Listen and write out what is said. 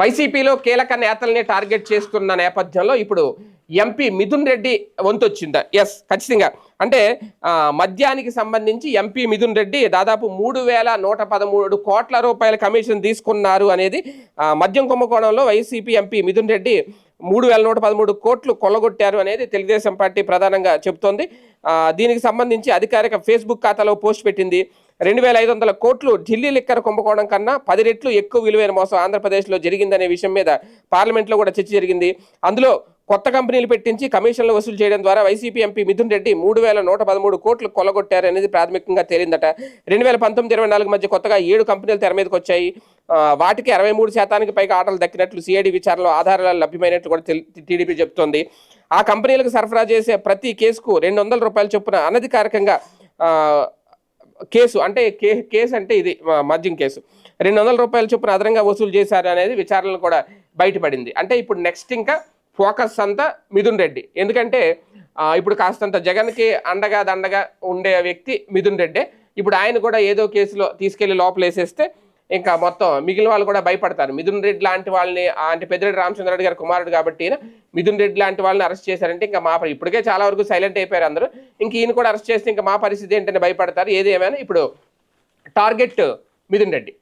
వైసీపీలో కీలక నేతల్ని టార్గెట్ చేస్తున్న నేపథ్యంలో ఇప్పుడు ఎంపీ మిథున్ రెడ్డి వంతు వచ్చిందా ఎస్ ఖచ్చితంగా. అంటే మద్యానికి సంబంధించి ఎంపీ మిథున్ రెడ్డి దాదాపు మూడు వేల నూట పదమూడు కోట్ల రూపాయల కమిషన్ తీసుకున్నారు అనేది మద్యం కుంభకోణంలో వైసీపీ ఎంపీ మిథున్ రెడ్డి మూడు వేల నూట పదమూడు కోట్లు కొల్లగొట్టారు అనేది తెలుగుదేశం పార్టీ ప్రధానంగా చెబుతోంది. దీనికి సంబంధించి అధికారిక ఫేస్బుక్ ఖాతాలో పోస్ట్ పెట్టింది. రెండు వేల ఐదు వందల కోట్లు ఢిల్లీ లిక్కర్ కుంభకోణం కన్నా పది రెట్లు ఎక్కువ విలువైన మోసం ఆంధ్రప్రదేశ్లో జరిగిందనే విషయం మీద పార్లమెంట్లో కూడా చర్చ జరిగింది. అందులో కొత్త కంపెనీలు పెట్టించి కమిషన్లు వసూలు చేయడం ద్వారా వైసీపీ ఎంపీ మిథున్ రెడ్డి మూడు వేల నూట పదమూడు కోట్లు కొలగొట్టారనేది ప్రాథమికంగా తేలిందట. రెండు వేల పంతొమ్మిది ఇరవై నాలుగు మధ్య కొత్తగా ఏడు కంపెనీలు తెర మీదకి వచ్చాయి. వాటికి అరవై మూడు శాతానికి పైగా ఆటలు దక్కినట్లు సిఐడి విచారణలో ఆధారాలు లభ్యమైనట్లు కూడా టీడీపీ చెబుతోంది. ఆ కంపెనీలకు సరఫరా చేసే ప్రతి కేసుకు రెండు వందల రూపాయల చొప్పున అనధికారికంగా కేసు అంటే కే కేసు అంటే ఇది మద్యం కేసు. రెండు వందల రూపాయల చొప్పున అదనంగా వసూలు చేశారు అనేది విచారణలు కూడా బయటపడింది. అంటే ఇప్పుడు నెక్స్ట్ ఇంకా ఫోకస్ అంతా మిథున్ రెడ్డి. ఎందుకంటే ఇప్పుడు కాస్తంత జగన్కి అండగా దండగా ఉండే వ్యక్తి మిథున్ రెడ్డి. ఇప్పుడు ఆయన కూడా ఏదో కేసులో తీసుకెళ్ళి లోపలేసేస్తే ఇంకా మొత్తం మిగిలిన వాళ్ళు కూడా భయపడతారు. మిథున్ రెడ్డి లాంటి వాళ్ళని అంటే పెద్దిరెడ్డి రామచంద్రరెడ్డి గారి కుమారుడు కాబట్టి మిథున్ రెడ్డి లాంటి వాళ్ళని అరెస్ట్ చేశారంటే ఇంకా మా ఇప్పటికే చాలా వరకు సైలెంట్ అయిపోయారు అందరూ. ఇంక ఈయన కూడా అరెస్ట్ చేస్తే ఇంకా మా పరిస్థితి ఏంటని భయపడతారు. ఏది ఏమైనా ఇప్పుడు టార్గెట్ మిథున్ రెడ్డి.